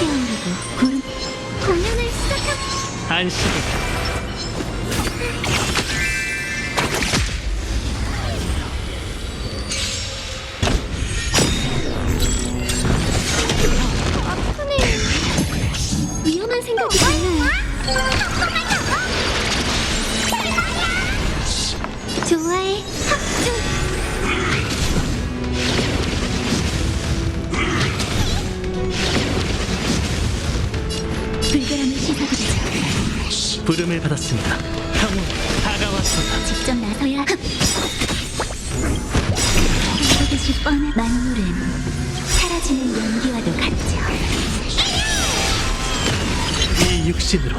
피어오르고 구름 공연을 시작합 생각이 많아요 좋아해 합주 불결함을 씻어드리죠 부름을 받았습니다. 형은 다가왔소다. 직접 나서야 합 듯이 뻔한 만물은 사라지는 연기와도 같죠 이 육신으로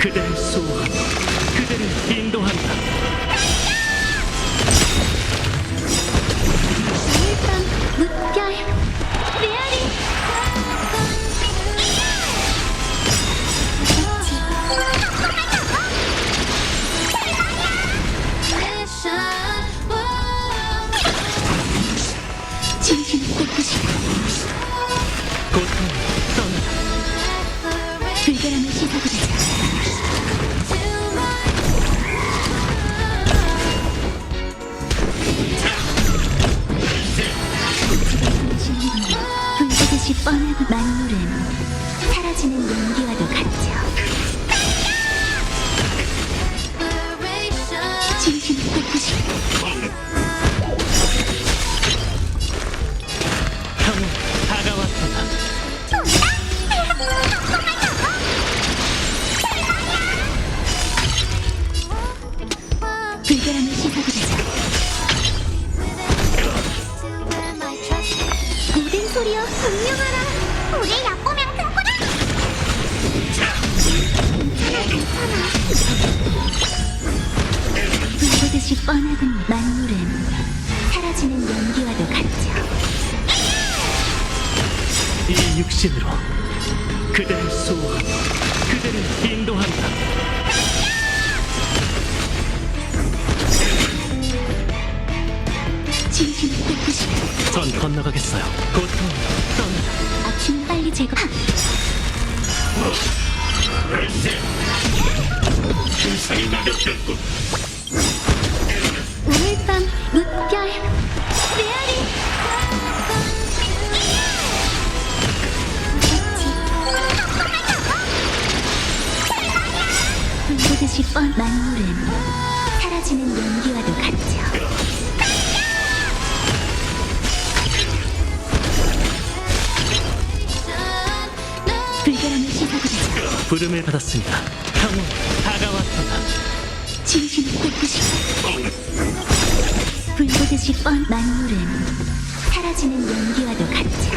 그대를 수호하고 진심을 깨끗이 고통 떠나라. 불결함을 씻어드리자 불보듯이 뻔하고 만물은 사라지는 연기와도 같죠 진심을 깨끗이 불결함을 씻어드리자. 모든 소리여 분명하라. 우리 약보면 큰구나. 불보듯이 뻔하군 만물은 사라지는 연기와도 같죠. 이 육신으로 그대를 수호하고 진심을 깨끗이 전 건너가겠어요. 고통 떠나라. 악취는 빨리 제거 하! 오늘 밤 무별 메아리 불보듯이 뻔 만물은 사라지는 연기 부름을 받았습니다. 향후 다가왔다. 진심을 깨끗이 불보듯이 뻔 만물은 사라지는 연기와도 같아.